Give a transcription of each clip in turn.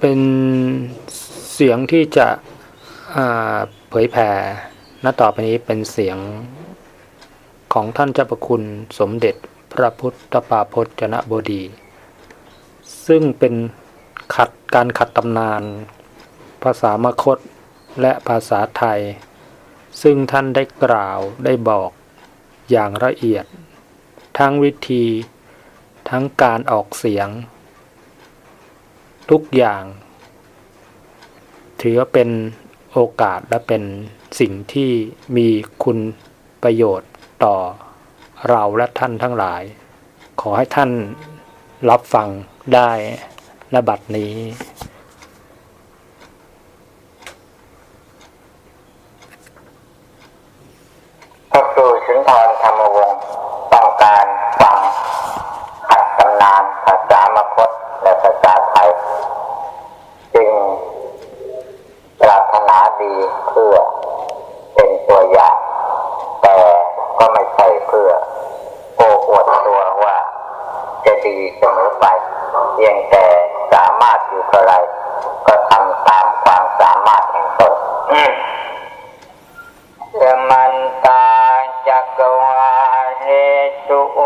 เป็นเสียงที่จะเผยแผ่ณต่อไปนี้เป็นเสียงของท่านเจ้าประคุณสมเด็จพระพุทธปาพจนบดี ซึ่งเป็นขัดการขัดตำนาน ภาษามคตและภาษาไทย ซึ่งท่านได้กล่าวได้บอกอย่างละเอียด ทั้งวิธี ทั้งการออกเสียง ทุกอย่าง ถือว่าเป็นโอกาสและเป็นสิ่งที่มีคุณประโยชน์ต่อเราและท่านทั้งหลาย ขอให้ท่านรับฟังได้และบัดนี้ พระครูสุนทรธรรมวงศ์ต้องการฟังขัดตำนานภาษามคตและภาษาไทย จึงปรารถนาดีเพื่อเป็นตัวอย่าง แต่ก็ไม่ใช่เพื่อโอ้อวดตัวว่าจะดีเสมอไปเพียงแต่สามารถอยู่เท่าไรก็ทำตามความสามารถแห่งตน สมันตาจั กรวาเรสุอั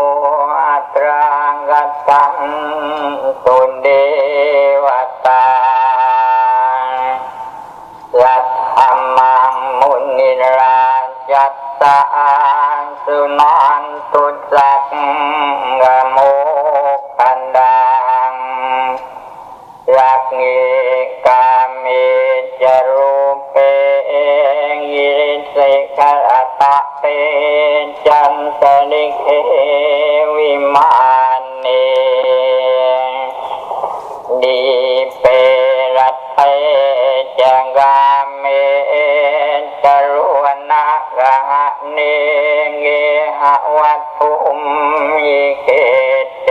เปรัตเปจังกาเมจรวนากะเนเงหะวัตถุมยิเกเต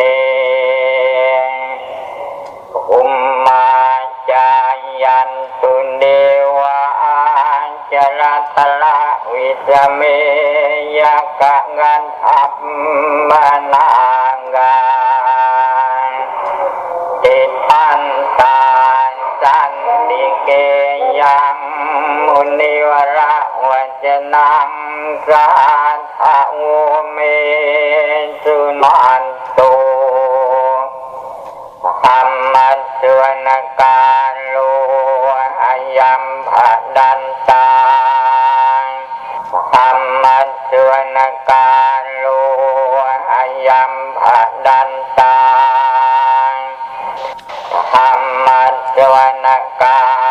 อุมมาจายันตุเดวาจรัตละวิสเมยกะงันทัพมนางา นิวระวัจนังสาธาโอเมสุนันโตธรรมสวนการโลอายัมภดันตาธรรมสวนการโลอายัมภดันตาธรรมสวนการ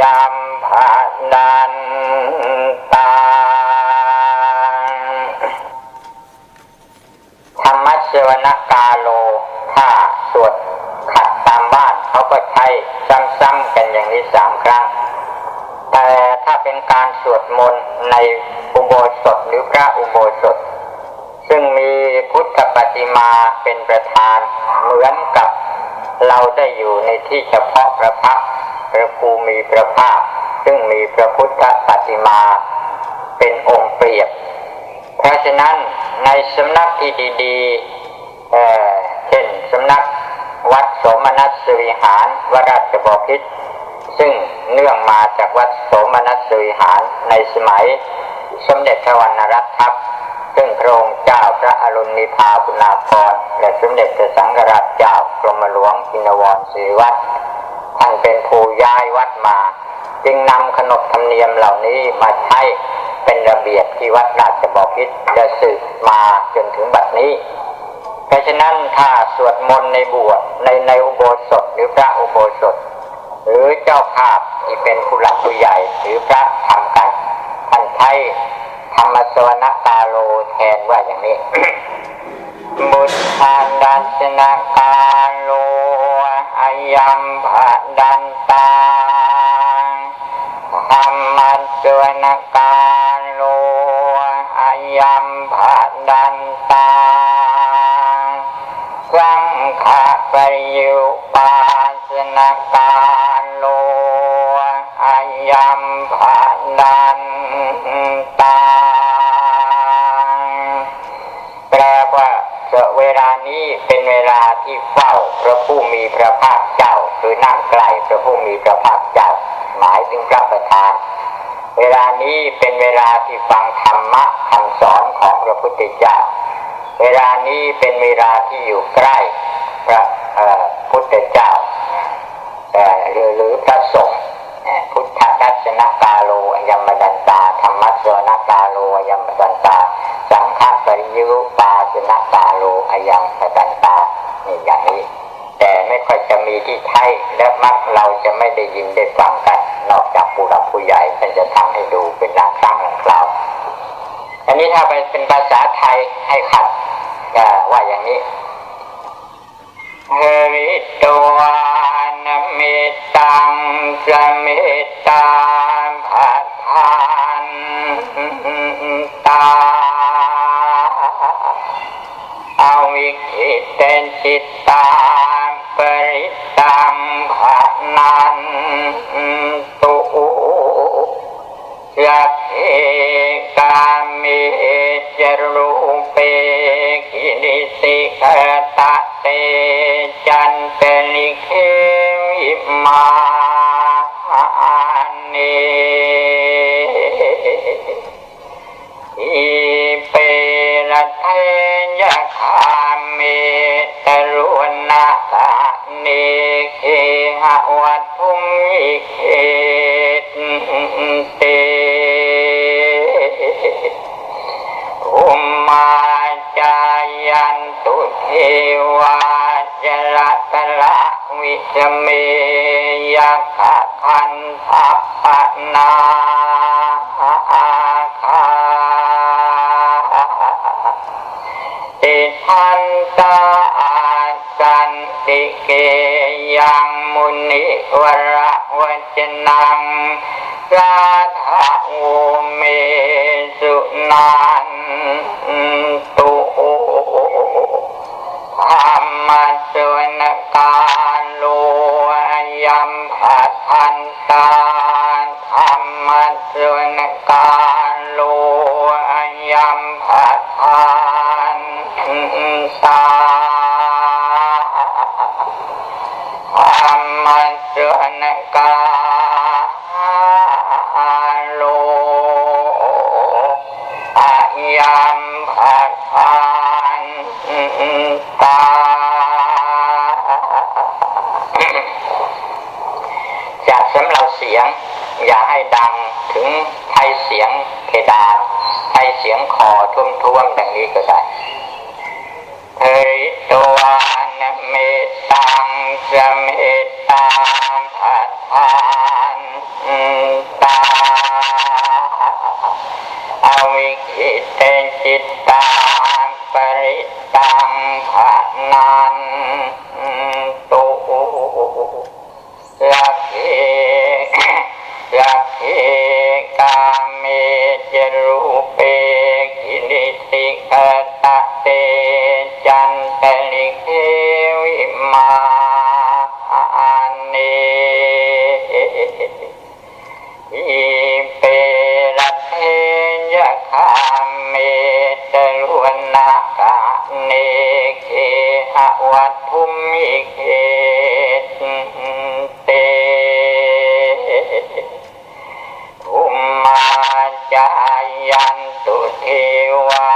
ยัมภดันตาธรรมเสวนกาโล ถ้าสวดขัดตามบ้านเขาก็ใช้ซ้ำๆกันอย่างนี้สามครั้ง แต่ถ้าเป็นการสวดมนต์ในอุโบสถหรือพระอุโบสถ ซึ่งมีพุทธปฏิมาเป็นประธานเหมือนกับเราได้อยู่ในที่เฉพาะพระพัก พระภูมิพระภาค ซึ่งมีพระพุทธปฏิมา เป็นองค์เปรียบ เพราะฉะนั้นในสำนักที่ดีๆเออเช่นสำนักวัดสมนัสสวิหารวราชบพิตรซึ่งเนื่องมาจากวัดสมนัสสวิหารในสมัย สมเด็จพระวรรณรัตน์ทัพซึ่งพระองค์เจ้าพระอรุณมิพาคุณาภรณ์และสมเด็จพระสังฆราชเจ้ากรมหลวงพินวรศรีวัดานเป็นผู้ย้ายวัดมา จึงนำขนบธรรมเนียมเหล่านี้มาใช้เป็นระเบียบที่วัดราชบพิตรและสืบมาจนถึงบัดนี้ เพราะฉะนั้นถ้าสวดมนต์ในบวชในในอุโบสถหรือพระอุโบสถ หรือเจ้าภาพที่เป็นผู้หลักผู้ใหญ่หรือพระทำกันท่านใช้ธรรมสวนกาโลแทนว่าอย่างนี้บุตธาดัชนาการโล ยัมภดันตาธรรมสวนการโลอายัมภดันตาสังฆปริยุปาสนการโลอายัมภดัน เวลานี้เป็นเวลาที่เฝ้าพระผู้มีพระภาคเจ้าคือนั่งใกล้พระผู้มีพระภาคเจ้า หมายถึงพระประธาน เวลานี้เป็นเวลาที่ฟังธรรมะคำสอนของพระพุทธเจ้า เวลานี้เป็นเวลาที่อยู่ใกล้พระพุทธเจ้าหรือหรือพระสงฆ์พุทธทัศนกาโลยมมดันตาธรรมสวนกาโลยมมดันตา ยุปาสนกาโลอยัมมดันตานี่อย่างนี้ แต่ไม่ค่อยจะมีที่ไทยและมักเราจะไม่ได้ยินได้ฟังกัน นอกจากผู้หลักผู้ใหญ่ท่านจะทำให้ดูเป็นหลักครั้งหลังคราวอันนี้ถ้าไปเป็นภาษาไทยให้ขัดก็ว่าอย่างนี้เฮริตวานมิตังสมิตาภัทานตา เอาวิคิ เตนจิตตามปริตังภานันตุยักเอกามิจรูเปกินิสิกตะเตจันเตลิเควิมานีอิเปรเทยะคามิต รุณะกะเนเคหะวัตุมิเคเตอุมาจายันตุเทวาจระตละวิสเมยขะคันทัปปนาคาติทันตา เกยังมุนิวระวจนังสาธาโอเมสุนันตุธรรมสวนกาโลยัมพัทันตาธรรมสวนกาโลยัมพัทันตา ธรร มสวนกาโลอายัมภัทานตาจากสำหรับเสียง อย่าให้ดังถึงไทยเสียงเพดานไทยเสียงคอท่วมๆดังนี้ก็ได้เฮริตวานเมตตังสเมต ตาพัทานตาอวิคิตจิตตาปริตังภานันตุลักเขลักเขกาเมจรูเปกินิสิกตะเตจันตลิเควิมา วัตถุมิเคเตอุมมาจายันตุเทวา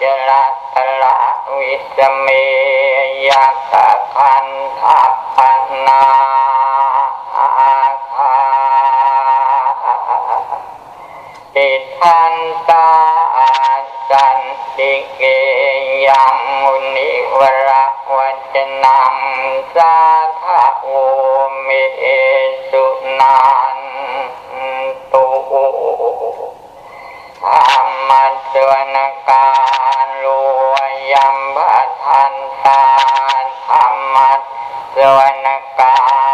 จรัตละวิสเมยักขันทัปปนาคาติทันตา สันติเกยังมุนิวระวัจนังสาธาโอเมสุนันตุธรรมสวนการโลยัมบทันตาธรรมสวนกา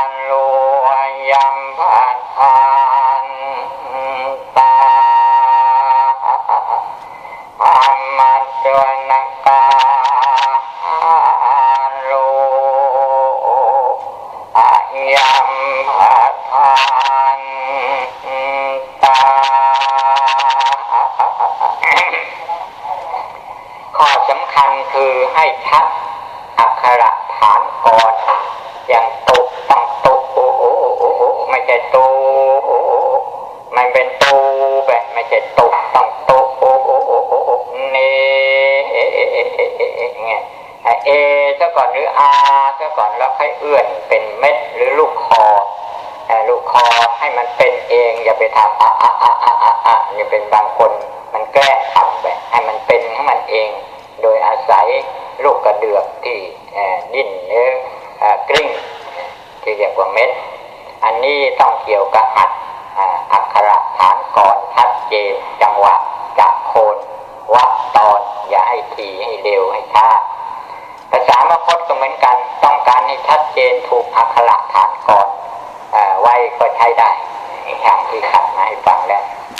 คือให้ชัดอักขระฐานกรอน อย่างตุต้องตุโอโอโอโอไม่ใช่ตูโอโอมันเป็นตูแบบไม่ใช่ตุต้องตุโอโอโอโอโอเนเอเอเอเอเอเอไงเอซะก่อนหรืออาซะก่อนแล้วค่อยเอื้อนเป็นเม็ดหรือลูกคอเอ่อลูกคอให้มันเป็นเอง อย่าไปทำอะอะอะอะอะอะนี่เป็นบางคนมันแกล้งทำไปให้มันเป็นของมันเอง โดยอาศัยลูกกระเดือกที่ดิ้นหรือเอ่อกลิ้งที่เรียกว่าเม็ด อันนี้ต้องเกี่ยวกับหัดอักขระฐานกรชัดเจนจังหวะจะโคนวัดตอน อย่าให้ทีให้เร็วให้ช้าภาษามคตก็เหมือนกัน ต้องการให้ชัดเจนถูกอักขระฐานก่อนอไว้ก็ใช้ได้อย่างที่ขัดมาให้ฟังแล้ว